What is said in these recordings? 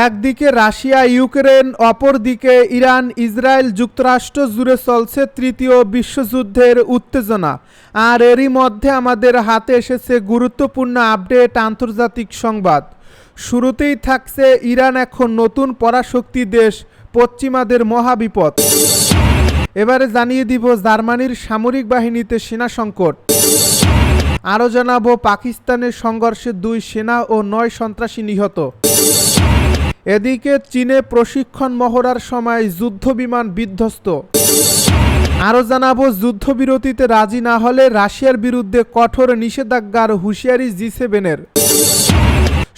একদিকে Russia, Ukraine, অপরদিকে Iran, Israel যুক্তরাষ্ট্র জুড়ে চলছে তৃতীয় বিশ্বযুদ্ধের উত্তেজনা। আর এরই মধ্যে আমাদের হাতে এসেছে গুরুত্বপূর্ণ আপডেট আন্তর্জাতিক সংবাদ। শুরুতেই থাকছে ইরান এখন নতুন পরাশক্তি দেশ, পশ্চিমাদের মহাবিপদ। এবারে জানিয়ে দিব জার্মানির সামরিক বাহিনীতে সেনা সংকট। আরও জানাব পাকিস্তানের সংঘর্ষে দুই সেনা ও নয় সন্ত্রাসী নিহত। এদিকে চীনে প্রশিক্ষণ মহড়ার সময় যুদ্ধবিমান বিধ্বস্ত। আরও জানাব, যুদ্ধবিরতিতে রাজি না হলে রাশিয়ার বিরুদ্ধে কঠোর নিষেধাজ্ঞার হুঁশিয়ারি জি সেভেনের।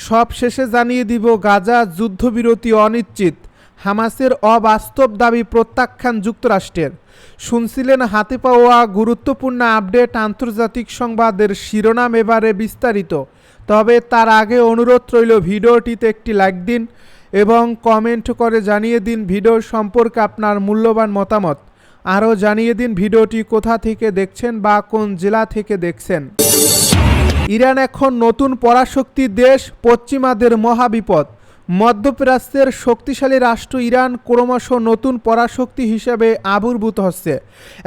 সব শেষে জানিয়ে দিব, গাজা যুদ্ধবিরতি অনিশ্চিত। হামাসের অবাস্তব দাবি প্রত্যাখ্যান যুক্তরাষ্ট্রের। শুনছিলেন হাতে পাওয়া গুরুত্বপূর্ণ আপডেট আন্তর্জাতিক সংবাদের শিরোনাম এবারে বিস্তারিত। তবে তার আগে অনুরোধ রইল, ভিডিওটিতে একটি লাইক দিন এবং কমেন্ট করে জানিয়ে দিন ভিডিও সম্পর্কে আপনার মূল্যবান মতামত। আরও জানিয়ে দিন ভিডিওটি কোথা থেকে দেখছেন বা কোন জেলা থেকে দেখছেন। ইরান এখন নতুন পরাশক্তি দেশ, পশ্চিমাদের মহাবিপদ। মধ্যপ্রাচ্যের শক্তিশালী রাষ্ট্র ইরান ক্রমশ নতুন পরাশক্তি হিসেবে আবির্ভূত হচ্ছে।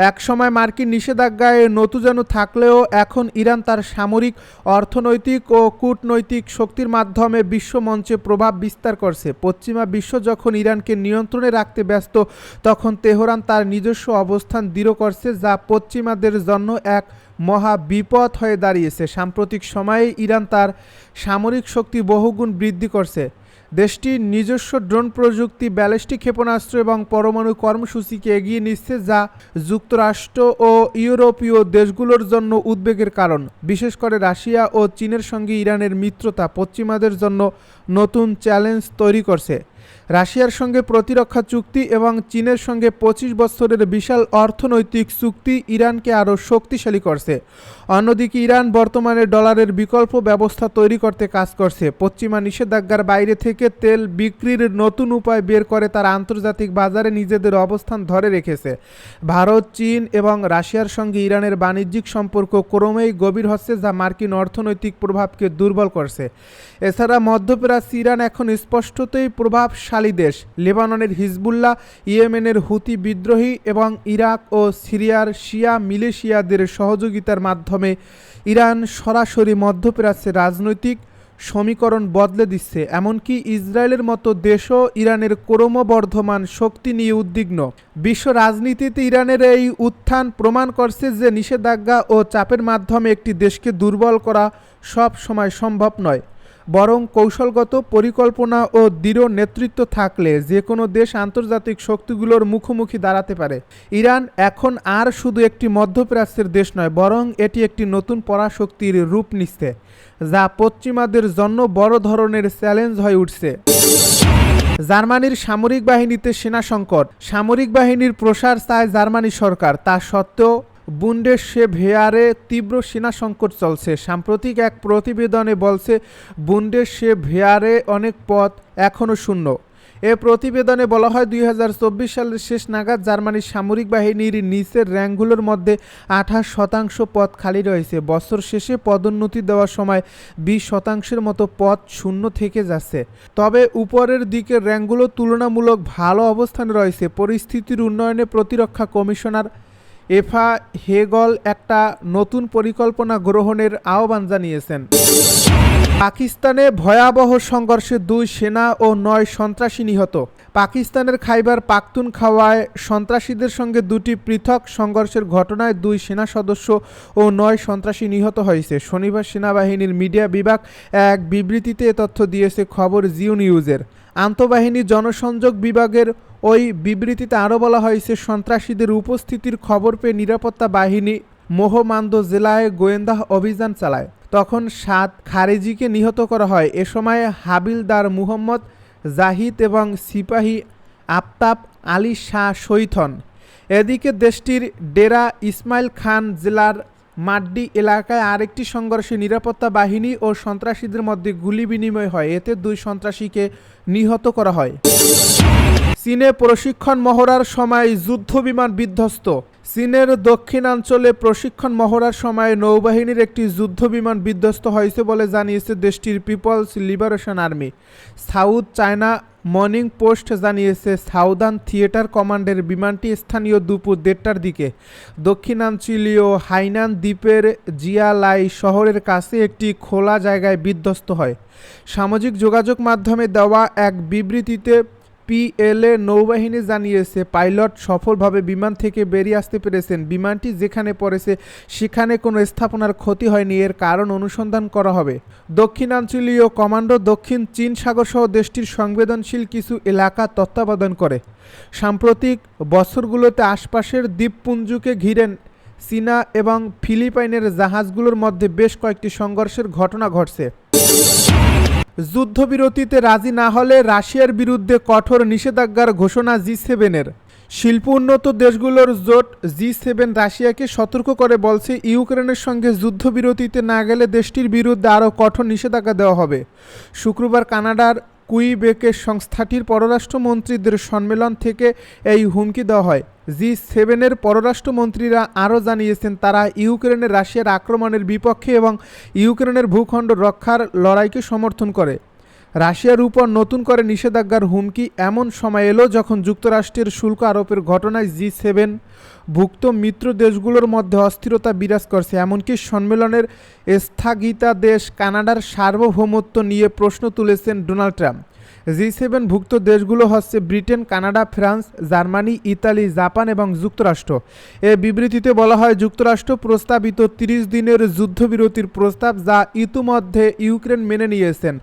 একসময় মার্কিন নিষেধাজ্ঞায় নতুজানু থাকলেও এখন ইরান তার সামরিক, অর্থনৈতিক ও কূটনৈতিক শক্তির মাধ্যমে বিশ্বমঞ্চে প্রভাব বিস্তার করছে। পশ্চিমা বিশ্ব যখন ইরানকে নিয়ন্ত্রণে রাখতে ব্যস্ত, তখন তেহরান তার নিজস্ব অবস্থান দৃঢ় করছে যা পশ্চিমাদের জন্য এক মহা বিপদ হয়ে দাঁড়িয়েছে। সাম্প্রতিক সময়ে ইরান তার সামরিক শক্তি বহুগুণ বৃদ্ধি করছে। দেশটির নিজস্ব ড্রোন প্রযুক্তি, ব্যালিস্টিক ক্ষেপণাস্ত্র এবং পরমাণু কর্মসূচিকে এগিয়ে নিচ্ছে যা যুক্তরাষ্ট্র ও ইউরোপীয় দেশগুলোর জন্য উদ্বেগের কারণ। বিশেষ করে রাশিয়া ও চীনের সঙ্গে ইরানের মিত্রতা পশ্চিমাদের জন্য নতুন চ্যালেঞ্জ তৈরি করছে। রাশিয়ার সঙ্গে প্রতিরক্ষা চুক্তি এবং চীনের সঙ্গে পঁচিশ বছরের বিশাল অর্থনৈতিক চুক্তি ইরানকে আরও শক্তিশালী করছে। অন্যদিকে ইরান বর্তমানে ডলারের বিকল্প ব্যবস্থা তৈরি করতে কাজ করছে। পশ্চিমা নিষেধাজ্ঞার বাইরে থেকে তেল বিক্রির নতুন উপায় বের করে তারা আন্তর্জাতিক বাজারে নিজেদের অবস্থান ধরে রেখেছে। ভারত, চীন এবং রাশিয়ার সঙ্গে ইরানের বাণিজ্যিক সম্পর্ক ক্রমেই গভীর হচ্ছে যা মার্কিন অর্থনৈতিক প্রভাবকে দুর্বল করছে। এছাড়া মধ্যপ্রাচ্য ইরান এখন স্পষ্টতই প্রভাবশালী দেশ। লেবাননের হিজবুল্লাহ, ইয়েমেনের হুতি বিদ্রোহী এবং ইরাক ও সিরিয়ার শিয়া মিলেশিয়াদের সহযোগিতার মাধ্যমে ইরান সরাসরি মধ্যপ্রাচ্যের রাজনৈতিক সমীকরণ বদলে দিচ্ছে। এমনকি ইসরায়েলের মতো দেশও ইরানের ক্রমবর্ধমান শক্তি নিয়ে উদ্বিগ্ন। বিশ্ব রাজনীতিতে ইরানের এই উত্থান প্রমাণ করছে যে নিষেধাজ্ঞা ও চাপের মাধ্যমে একটি দেশকে দুর্বল করা সব সময় সম্ভব নয়। বরং কৌশলগত পরিকল্পনা ও দৃঢ় নেতৃত্ব থাকলে যে কোনো দেশ আন্তর্জাতিক শক্তিগুলোর মুখোমুখি দাঁড়াতে পারে। ইরান এখন আর শুধু একটি মধ্যপ্রাচ্যের দেশ নয়, বরং এটি একটি নতুন পরাশক্তির রূপ নিচ্ছে, যা পশ্চিমাদের জন্য বড় ধরনের চ্যালেঞ্জ হয়ে উঠছে। জার্মানির সামরিক বাহিনীতে সেনা সংকট। সামরিক বাহিনীর প্রসার চায় জার্মানি সরকার, তা সত্ত্বেও বুন্ডেসে ভেয়ারে তীব্র সেনা সংকট চলছে। সাম্প্রতিক এক প্রতিবেদনে বলছে বুন্ডেসে ভেয়ারে অনেক পথ এখনও শূন্য। এ প্রতিবেদনে বলা হয়, দুই হাজার চব্বিশ সালের শেষ নাগাদ জার্মানির সামরিক বাহিনীর নিচের র্যাঙ্কগুলোর মধ্যে আঠাশ শতাংশ পদ খালি রয়েছে। বছর শেষে পদোন্নতি দেওয়ার সময় বিশ শতাংশের মতো পদ শূন্য থেকে যাচ্ছে। তবে উপরের দিকের র্যাঙ্কগুলো তুলনামূলক ভালো অবস্থানে রয়েছে। পরিস্থিতির উন্নয়নে প্রতিরক্ষা কমিশনার এফা হেগল একটা নতুন পরিকল্পনা গ্রহণের আহ্বান জানিয়েছেন। পাকিস্তানে ভয়াবহ সংঘর্ষে দুই সেনা ও নয় সন্ত্রাসী নিহত। পাকিস্তানের খাইবার পাখতুনখাওয়ায় সন্ত্রাসীদের সঙ্গে দুটি পৃথক সংঘর্ষের ঘটনায় দুই সেনা সদস্য ও নয় সন্ত্রাসী নিহত হয়েছে। শনিবার সেনাবাহিনীর মিডিয়া বিভাগ এক বিবৃতিতে তথ্য দিয়েছে খবর জিও নিউজের। আন্তঃবাহিনী জনসংযোগ বিভাগের ওই বিবৃতিতে আরও বলা হয়েছে, সন্ত্রাসীদের উপস্থিতির খবর পেয়ে নিরাপত্তা বাহিনী মোহমান্দ জেলায় গোয়েন্দা অভিযান চালায়। তখন সাত খারেজিকে নিহত করা হয়। এ সময় হাবিলদার মুহম্মদ জাহিদ এবং সিপাহী আফতাব আলী শাহ শহীদ হন। এদিকে দেশটির ডেরা ইসমাইল খান জেলার মাড্ডি এলাকায় আরেকটি সংঘর্ষে নিরাপত্তা বাহিনী ও সন্ত্রাসীদের মধ্যে গুলি বিনিময় হয়। এতে দুই সন্ত্রাসীকে নিহত করা হয়। চীনে প্রশিক্ষণ মহড়ার সময় যুদ্ধবিমান বিধ্বস্ত। চীনের দক্ষিণাঞ্চলে প্রশিক্ষণ মহড়ার সময় নৌবাহিনীর একটি যুদ্ধবিমান বিধ্বস্ত হয়েছে বলে জানিয়েছে দেশটির People's liberation army. South China Morning Post জানিয়েছে সাউদার্ন থিয়েটার কমান্ডের বিমানটি স্থানীয় দুপুর দেড়টার দিকে দক্ষিণাঞ্চলীয় হাইনান দ্বীপের জিয়ালাই শহরের কাছে একটি খোলা জায়গায় বিধ্বস্ত হয়। সামাজিক যোগাযোগ মাধ্যমে দেওয়া এক বিবৃতিতে পিএলএ নৌবাহিনী জানিয়েছে, পাইলট সফলভাবে বিমান থেকে বেরিয়ে আসতে পেরেছেন। বিমানটি যেখানে পড়েছে, সেখানে কোনো স্থাপনার ক্ষতি হয়নি, এর কারণ অনুসন্ধান করা হবে। দক্ষিণাঞ্চলীয় কমান্ডো দক্ষিণ চীন সাগর সহ দেশটির সংবেদনশীল কিছু এলাকা তত্ত্বাবধান করে। সাম্প্রতিক বছরগুলোতে আশপাশের দ্বীপপুঞ্জকে ঘিরেন চীনা এবং ফিলিপাইনের জাহাজগুলোর মধ্যে বেশ কয়েকটি সংঘর্ষের ঘটনা ঘটছে। যুদ্ধবিরতিতে রাজি না হলে রাশিয়ার বিরুদ্ধে কঠোর নিষেধাজ্ঞার ঘোষণা জি সেভেনের। শিল্প উন্নত দেশগুলোর জোট জি সেভেন রাশিয়াকে সতর্ক করে বলছে, ইউক্রেনের সঙ্গে যুদ্ধবিরতিতে না গেলে দেশটির বিরুদ্ধে আরও কঠোর নিষেধাজ্ঞা দেওয়া হবে। শুক্রবার কানাডার কুইবেকের সংস্থাটির পররাষ্ট্রমন্ত্রীদের সম্মেলন থেকে এই হুমকি দেওয়া হয়। জি সেভেনের পররাষ্ট্রমন্ত্রীরা আরও জানিয়েছেন, তারা ইউক্রেনের রাশিয়ার আক্রমণের বিপক্ষে এবং ইউক্রেনের ভূখণ্ড রক্ষার লড়াইকে সমর্থন করে। রাশিয়ার উপর নতুন করে নিষেধাজ্ঞার হুমকি এমন সময় এলো যখন যুক্তরাষ্ট্রের শুল্ক আরোপের ঘটনায় জি সেভেন ভুক্ত মিত্র দেশগুলোর মধ্যে অস্থিরতা বিরাজ করছে। এমনকি সম্মেলনের স্থগিতাদেশ কানাডার সার্বভৌমত্ব নিয়ে প্রশ্ন তুলেছেন ডোনাল্ড ট্রাম্প। জি সেভেন ভুক্ত দেশগুলো হচ্ছে Britain, Canada, France, Germany, Italy, Japan এবং যুক্তরাষ্ট্র। এ বিবৃতিতে বলা হয়, যুক্তরাষ্ট্র প্রস্তাবিত তিরিশ দিনের যুদ্ধবিরতির প্রস্তাব যা ইতিমধ্যে ইউক্রেন মেনে নিয়েছেন।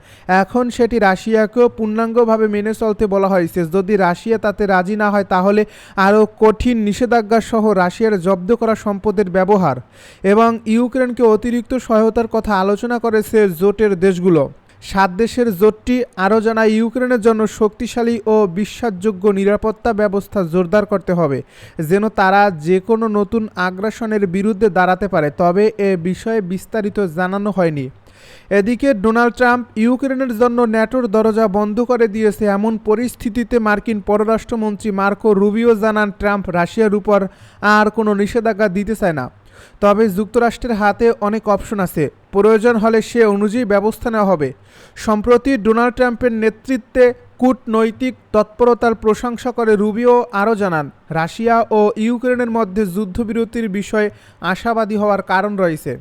এখন সেটি রাশিয়াকেও পূর্ণাঙ্গভাবে মেনে চলতে বলা হয়েছে। যদি রাশিয়া তাতে রাজি না হয়, তাহলে আরও কঠিন নিষেধাজ্ঞা সহ রাশিয়ার জব্দ করা সম্পদের ব্যবহার। এবং ইউক্রেনকে অতিরিক্ত সহায়তার কথা আলোচনা করেছে জোটের দেশগুলো। সাত দেশের জোটটি আরও জানায়, ইউক্রেনের জন্য শক্তিশালী ও বিশ্বাসযোগ্য নিরাপত্তা ব্যবস্থা জোরদার করতে হবে, যেন তারা যে কোনো নতুন আগ্রাসনের বিরুদ্ধে দাঁড়াতে পারে, তবে এ বিষয়ে বিস্তারিত জানানো হয়নি। এদিকে ডোনাল্ড ট্রাম্প, ইউক্রেনের জন্য ন্যাটোর দরজা বন্ধ করে দিয়েছে এমন পরিস্থিতিতে মার্কিন পররাষ্ট্রমন্ত্রী মার্কো রুবিও জানান, ট্রাম্প রাশিয়ার উপর আর কোনো নিষেধাজ্ঞা দিতে চায় না। তবে যুক্তরাষ্ট্রের হাতে অনেক অপশন আছে। প্রয়োজন হলে সে অনুযায়ী ব্যবস্থা নেওয়া হবে। সম্প্রতি ডোনাল্ড ট্রাম্পের নেতৃত্বে কূটনৈতিক তৎপরতার প্রশংসা করে রুবিও আরও জানান, রাশিয়া ও ইউক্রেনের মধ্যে যুদ্ধবিরতির বিষয়ে আশাবাদী হওয়ার কারণ রয়েছে।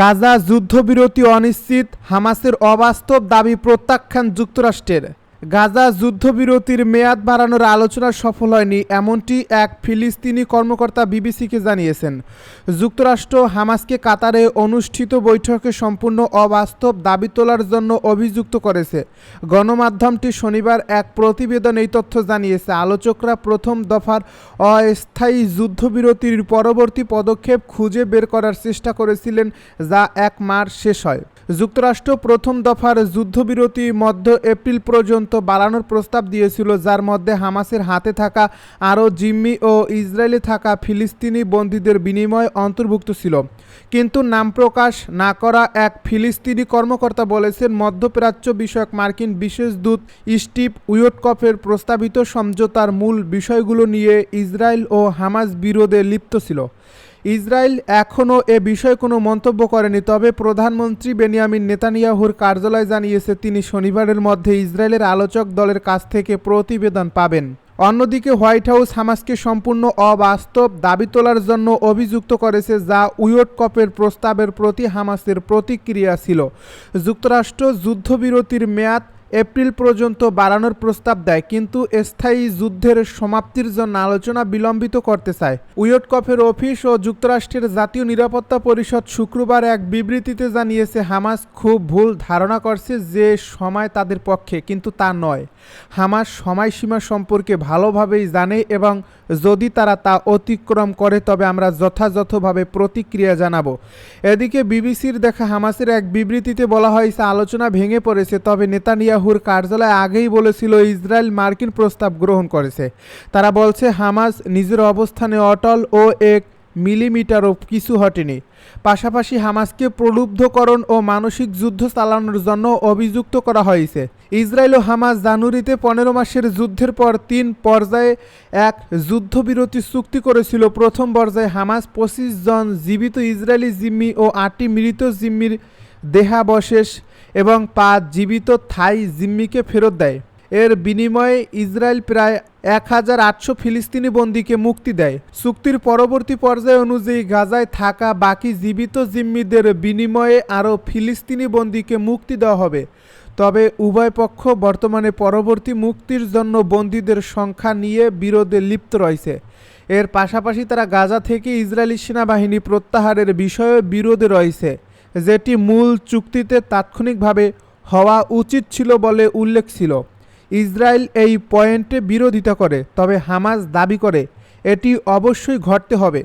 গাজা যুদ্ধবিরতি অনিশ্চিত, হামাসের অবাস্তব দাবি প্রত্যাখ্যান যুক্তরাষ্ট্রের। গাজা যুদ্ধবিরতির মেয়াদ বাড়ানোর আলোচনা সফল হয়নি, এমনটি এক ফিলিস্তিনি কর্মকর্তা বিবিসিকে জানিয়েছেন। যুক্তরাষ্ট্র হামাসকে কাতারে অনুষ্ঠিত বৈঠকে সম্পূর্ণ অবাস্তব দাবি তোলার জন্য অভিযুক্ত করেছে। গণমাধ্যমটি শনিবার এক প্রতিবেদন এই তথ্য জানিয়েছে। আলোচকরা প্রথম দফার অস্থায়ী যুদ্ধবিরতির পরবর্তী পদক্ষেপ খুঁজে বের করার চেষ্টা করেছিলেন, যা এক মার্চ শেষ হয়। যুক্তরাষ্ট্র প্রথম দফার যুদ্ধবিরতি মধ্য এপ্রিল পর্যন্ত বাড়ানোর প্রস্তাব দিয়েছিল, যার মধ্যে হামাসের হাতে থাকা আরও জিম্মি ও ইসরায়েলে থাকা ফিলিস্তিনি বন্দীদের বিনিময় অন্তর্ভুক্ত ছিল। কিন্তু নাম প্রকাশ না করা এক ফিলিস্তিনি কর্মকর্তা বলেছেন, মধ্যপ্রাচ্য বিষয়ক মার্কিন বিশেষ দূত স্টিভ উইটকফের প্রস্তাবিত সমঝোতার মূল বিষয়গুলো নিয়ে ইসরায়েল ও হামাস বিরোধে লিপ্ত ছিল। ইসরায়েল এখনও এ বিষয়ে কোনো মন্তব্য করেনি, তবে প্রধানমন্ত্রী বেনিয়ামিন নেতানিয়াহুর কার্যালয় জানিয়েছে, তিনি শনিবারের মধ্যে ইসরায়েলের আলোচক দলের কাছ থেকে প্রতিবেদন পাবেন। অন্যদিকে হোয়াইট হাউস হামাসকে সম্পূর্ণ অবাস্তব দাবি তোলার জন্য অভিযুক্ত করেছে, যা উইটকপের প্রস্তাবের প্রতি হামাসের প্রতিক্রিয়া ছিল। যুক্তরাষ্ট্র যুদ্ধবিরতির মেয়াদ এপ্রিল পর্যন্ত বাড়ানোর প্রস্তাব দেয়, কিন্তু স্থায়ী যুদ্ধের সমাপ্তির জন্য আলোচনা বিলম্বিত করতে চায়। উইয়টকফের অফিস ও যুক্তরাষ্ট্রের জাতীয় নিরাপত্তা পরিষদ শুক্রবার এক বিবৃতিতে জানিয়েছে, হামাস খুব ভুল ধারণা করছে যে সময় তাদের পক্ষে, কিন্তু তা নয়। হামাস সময়সীমা সম্পর্কে ভালোভাবেই জানে এবং যদি তারা তা অতিক্রম করে, তবে আমরা যথাযথভাবে প্রতিক্রিয়া জানাব। এদিকে বিবিসির দেখা হামাসের এক বিবৃতিতে বলা হয়েছে, আলোচনা ভেঙে পড়েছে, তবে নেতানিয়াহুর কার্যালয় আগেই বলেছিল, ইসরায়েল মার্কিন প্রস্তাব গ্রহণ করেছে। তারা বলছে, হামাস নিজের অবস্থানে অটল ও এক মিলিমিটারও কিছু হটেনি। পাশাপাশি হামাসকে প্রলুব্ধকরণ ও মানসিক যুদ্ধ চালানোর জন্য অভিযুক্ত করা হয়েছে। ইসরায়েল ও হামাস জানুয়ারিতে পনেরো মাসের যুদ্ধের পর তিন পর্যায়ে এক যুদ্ধবিরতি চুক্তি করেছিল। প্রথম পর্যায়ে হামাস পঁচিশ জন জীবিত ইসরায়েলি জিম্মি ও আটটি মৃত জিম্মির দেহাবশেষ এবং পাঁচ জীবিত থাই জিম্মিকে ফেরত দেয়। এর বিনিময়ে ইসরায়েল প্রায় এক হাজার আটশো ফিলিস্তিনি বন্দীকে মুক্তি দেয়। চুক্তির পরবর্তী পর্যায় অনুযায়ী গাজায় থাকা বাকি জীবিত জিম্মিদের বিনিময়ে আরও ফিলিস্তিনি বন্দীকে মুক্তি দেওয়া হবে। তবে উভয় পক্ষ বর্তমানে পরবর্তী মুক্তির জন্য বন্দীদের সংখ্যা নিয়ে বিরোধে লিপ্ত রয়েছে। এর পাশাপাশি তারা গাজা থেকে ইসরায়েলি সেনাবাহিনী প্রত্যাহারের বিষয়ে বিরোধে রয়েছে। যেটি মূল চুক্তিতে তাৎক্ষণিকভাবে হওয়া উচিত ছিল বলে উল্লেখ ছিল। ইসরায়েল এই পয়েন্টে বিরোধিতা করে, তবে হামাস দাবি করে, এটি অবশ্যই ঘটতে হবে।